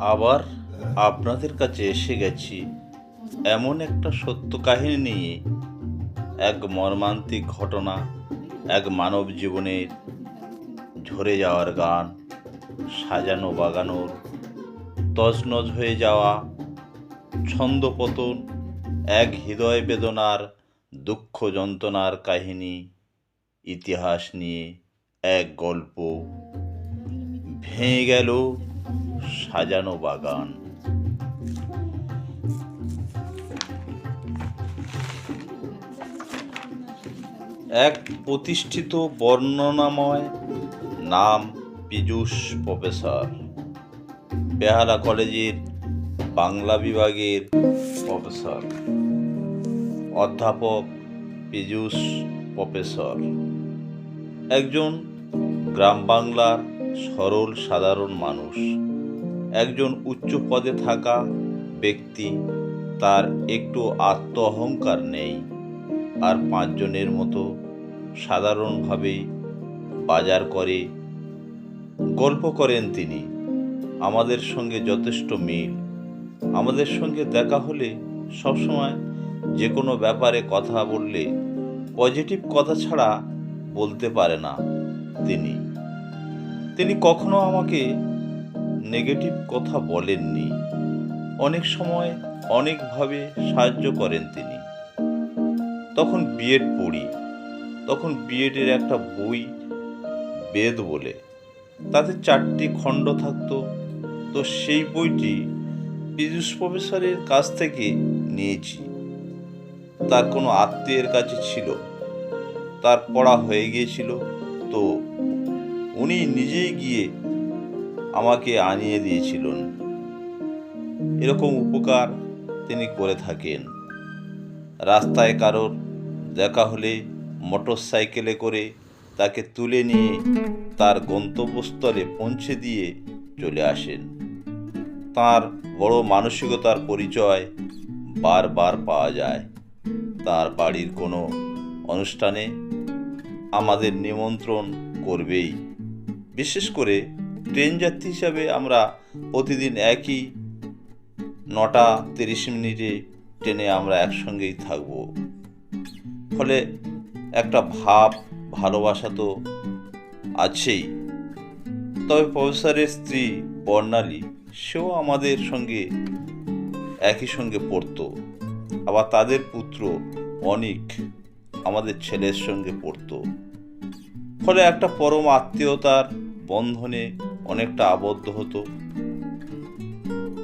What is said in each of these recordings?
আবার আপনাদের কাছে এসে গেছি। এমন একটা সত্য কাহিনী নিয়ে। এক মর্মান্তিক ঘটনা, এক মানব জীবনের ঝরে যাওয়ার গান, সাজানো বাগানোর তজনজ হয়ে যাওয়া ছন্দপতন এক হৃদয় বেদনার, দুঃখ যন্ত্রণার কাহিনী, ইতিহাস নিয়ে এক গল্প। ভেঙে গেল সাজানো বাগান। এক প্রতিষ্ঠিত বর্ণনাময় নাম পীযূষ প্রফেসর। বেহালা কলেজের বাংলা বিভাগের প্রফেসর। অধ্যাপক পীযূষ প্রফেসর। একজন গ্রাম বাংলার সরল সাধারণ মানুষ। একজন উচ্চ পদে থাকা ব্যক্তি, তার একটু আত্ম অহংকার নেই। আর পাঁচজনের মতো সাধারণভাবে বাজার করে, গল্প করেন তিনি। আমাদের সঙ্গে যথেষ্ট মিল। আমাদের সঙ্গে দেখা হলে সবসময় যে কোনো ব্যাপারে কথা বললে পজিটিভ কথা ছাড়া বলতে পারে না তিনি। তিনি কখনো আমাকে নেগেটিভ কথা বলেননি। অনেক সময় অনেকভাবে সাহায্য করেন তিনি। তখন বিএড পড়ি। তখন বিএডের একটা বই, বেদ বলে। তাতে চারটি খণ্ড থাকতো। তো সেই বইটি পীযূষ প্রফেসরের কাছ থেকে নিয়েছি। তার কোনো আত্মীয়ের কাছে ছিল। তার পড়া হয়ে গিয়েছিল। তো উনি নিজেই গিয়ে আমাকে আনিয়ে দিয়েছিলেন। এরকম উপকার তিনি করে থাকেন। রাস্তায় কারোর দেখা হলে মোটর সাইকেলে করে তাকে তুলে নিয়ে তার গন্তব্যস্থলে পৌঁছে দিয়ে চলে আসেন। তার বড় মানসিকতার পরিচয় বারবার পাওয়া যায়। তার বাড়ির কোনো অনুষ্ঠানে আমাদের নিমন্ত্রণ করবেই। বিশেষ করে ট্রেন যাত্রী হিসাবে আমরা প্রতিদিন একই নটা তিরিশ মিনিটে ট্রেনে আমরা একসঙ্গেই থাকব। ফলে একটা ভাব, ভালোবাসা তো আছেই। তবে প্রফেসরের স্ত্রী বর্ণালী, সেও আমাদের সঙ্গে একই সঙ্গে পড়তো। আবার তাদের পুত্র অনিক আমাদের ছেলের সঙ্গে পড়তো। ফলে একটা পরম আত্মীয়তার বন্ধনে অনেকটা আবদ্ধ হতো।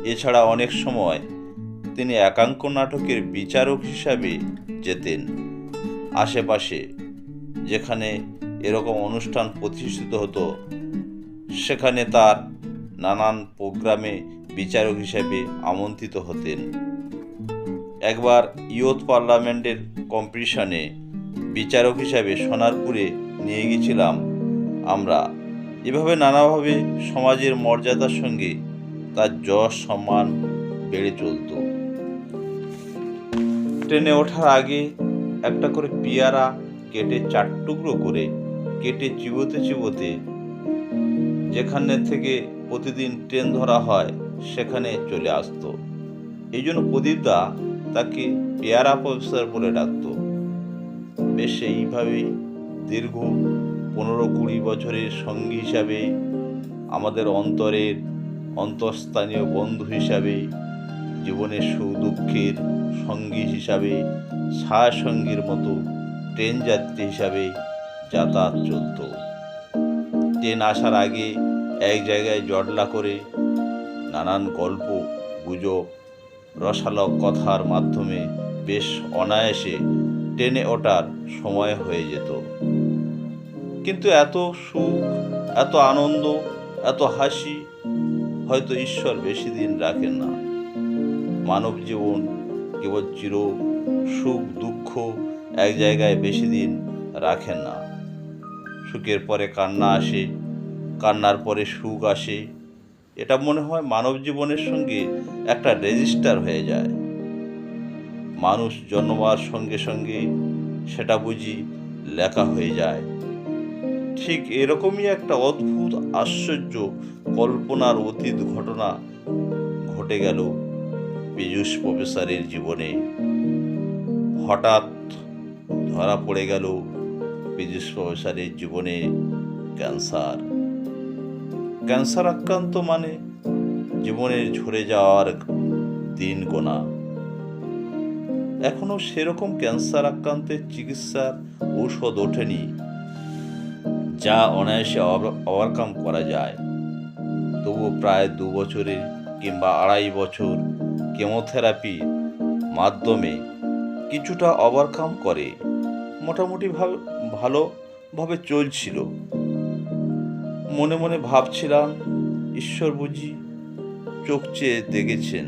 এছাড়া অনেক সময় তিনি একাঙ্ক নাটকের বিচারক হিসাবে যেতেন। আশেপাশে যেখানে এরকম অনুষ্ঠান প্রতিষ্ঠিত হতো, সেখানে তার নানান প্রোগ্রামে বিচারক হিসাবে আমন্ত্রিত হতেন। একবার ইয়ুথ পার্লামেন্টের কম্পিটিশনে বিচারক হিসাবে সোনারপুরে নিয়ে গেছিলাম আমরা। এভাবে নানাভাবে সমাজের মর্যাদার সঙ্গে তার যশ সম্মান বেড়ে চলত। ট্রেনে ওঠার আগে একটা করে পেয়ারা কেটে চার টুকরো করে কেটে চিবোতে চিবোতে যেখানে থেকে প্রতিদিন ট্রেন ধরা হয় সেখানে চলে আসতো। এই জন্য প্রদীপদা তাকে পেয়ারা প্রফেসর বলে ডাকতো। বেশ এইভাবেই দীর্ঘ পনেরো কুড়ি বছরের সঙ্গী হিসাবে, আমাদের অন্তরের অন্তঃস্থানীয় বন্ধু হিসাবে, জীবনের সুখ দুঃখের সঙ্গী হিসাবে ছায়াসঙ্গীর মতো ট্রেন যাত্রী হিসাবে যাতায়াত চলত। ট্রেন আসার আগে এক জায়গায় জটলা করে নানান গল্প, গুজব রসালক কথার মাধ্যমে বেশ অনায়াসে ট্রেনে ওঠার সময় হয়ে যেত। কিন্তু এত সুখ, এত আনন্দ, এত হাসি হয়তো ঈশ্বর বেশি দিন রাখেন না। মানব জীবন কেবল চির সুখ, দুঃখ এক জায়গায় বেশি দিন রাখেন না। সুখের পরে কান্না আসে, কান্নার পরে সুখ আসে। এটা মনে হয় মানব জীবনের সঙ্গে একটা রেজিস্টার হয়ে যায়। মানুষ জন্মার সঙ্গে সঙ্গে সেটা বুঝি লেখা হয়ে যায়। ঠিক এরকমই একটা অদ্ভুত, আশ্চর্য কল্পনার অতীত ঘটনা ঘটে গেল পীযূষ প্রফেসরের জীবনে। হঠাৎ ধরা পড়ে গেল পীযূষ প্রফেসরের জীবনে ক্যান্সার। ক্যান্সার আক্রান্ত মানে জীবনের ঝরে যাওয়ার দিন গোনা। এখনও সেরকম ক্যান্সার আক্রান্তের চিকিৎসার ঔষধ ওঠেনি। যা অনায়াসে ওভারকাম করা যায়। তবুও প্রায় দু বছরের কিংবা আড়াই বছর কেমোথেরাপির মাধ্যমে কিছুটা ওভারকাম করে মোটামুটি ভাবে, ভালোভাবে চলছিল। মনে মনে ভাবছিলাম, ঈশ্বর বুঝি চোখ চেয়ে দেখেছেন।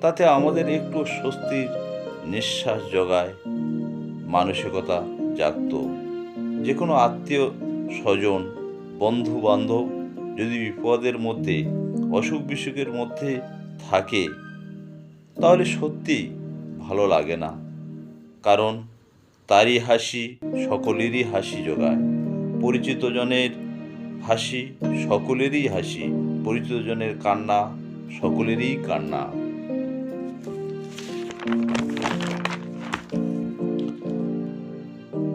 তাতে আমাদের একটু স্বস্তির নিঃশ্বাস জগায়, মানসিকতা জাগত। যে কোনো আত্মীয় স্বজন বন্ধু বান্ধব যদি বিপদের মধ্যে অসুখ বিসুখের মধ্যে থাকে, তাহলে সত্যি ভালো লাগে না। কারণ তারই হাসি সকলেরই হাসি জোগায়। পরিচিত জনের হাসি সকলেরই হাসি, পরিচিত জনের কান্না সকলেরই কান্না।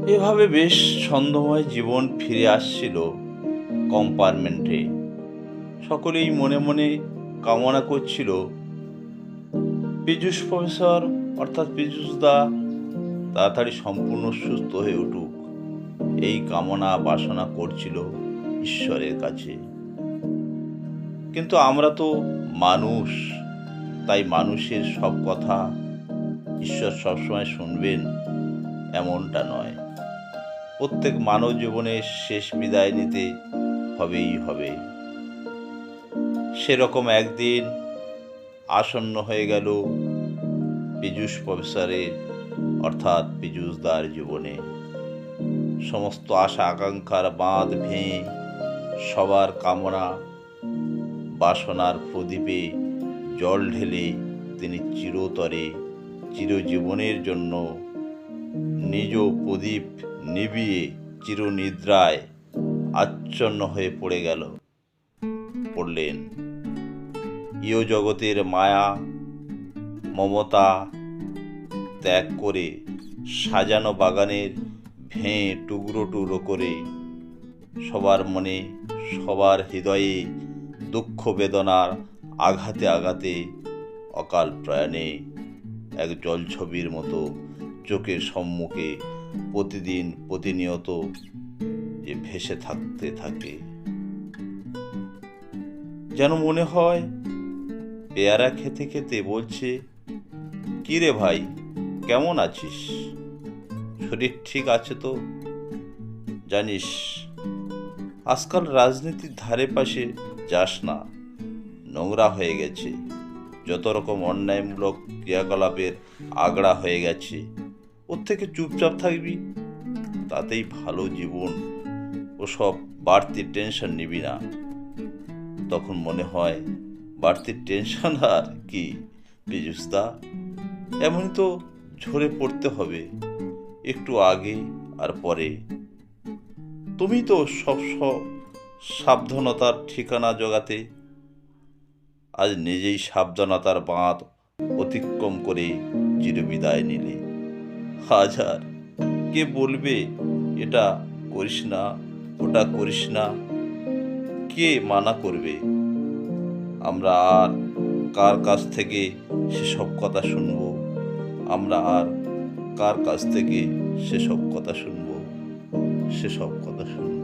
এভাবে বেশ ছন্দময় জীবন ফিরে আসছিল কম্পার্টমেন্টে। সকলেই মনে মনে কামনা করছিল, পীযূষ প্রফেসর, অর্থাৎ পীযূষ দা, তাড়াতাড়ি সম্পূর্ণ সুস্থ হয়ে উঠুক। এই কামনা বাসনা করছিল ঈশ্বরের কাছে। কিন্তু আমরা তো মানুষ, তাই মানুষের সব কথা ঈশ্বর সবসময় শুনবেন, এমনটা নয়। প্রত্যেক মানব জীবনের শেষ বিদায় নিতে হবেই হবে। সেরকম একদিন আসন্ন হয়ে গেল পীযূষ প্রফেসরের, অর্থাৎ পীযূষদার জীবনে। সমস্ত আশা, আকাঙ্ক্ষার বাঁধ ভেঙে সবার কামনা, বাসনার প্রদীপে জল ঢেলে তিনি চিরতরে, চিরজীবনের জন্য নিজ প্রদীপ নিবিয়ে চিরনিদ্রায় আচ্ছন্ন হয়ে পড়ে গেল। পড়লেন ইয় জগতের মায়া, মমতা ত্যাগ করে সাজানো বাগানের ভেঁ টুকরো টুকরো করে সবার মনে, সবার হৃদয়ে দুঃখ বেদনার আঘাতে আঘাতে অকাল প্রয়াণে এক জলছবির মতো চোখের সম্মুখে প্রতিদিন প্রতিনিয়ত যে ভেসে থাকতে থাকে। যেন মনে হয়, পেয়ারা খেতে খেতে বলছে কি রে ভাই, কেমন আছিস? শরীর ঠিক আছে তো? জানিস, আজকাল রাজনীতির ধারে পাশে যাস না, নোংরা হয়ে গেছে। যত রকম অন্যায়মূলক ক্রিয়াকলাপের আগড়া হয়ে গেছে ওর থেকে চুপচাপ থাকবি, তাতেই ভালো জীবন ওসব বাড়তি টেনশন নিবি না। তখন মনে হয় বাড়তি টেনশন আর কি পীযুষদা এমনই তো ঝরে পড়তে হবে, একটু আগে আর পরে। তুমি তো সব সব সাবধানতার ঠিকানা জোগাতে। আজ নিজেই সাবধানতার বাঁধ অতিক্রম করে চিরবিদায় নিলে। হাজার। কে বলবে, এটা করিস না, ওটা করিস না কে মানা করবে? আমরা আর কার কাছ থেকে সেসব কথা শুনব? আমরা আর কার কাছ থেকে সেসব কথা শুনব? সেসব কথা শুনব।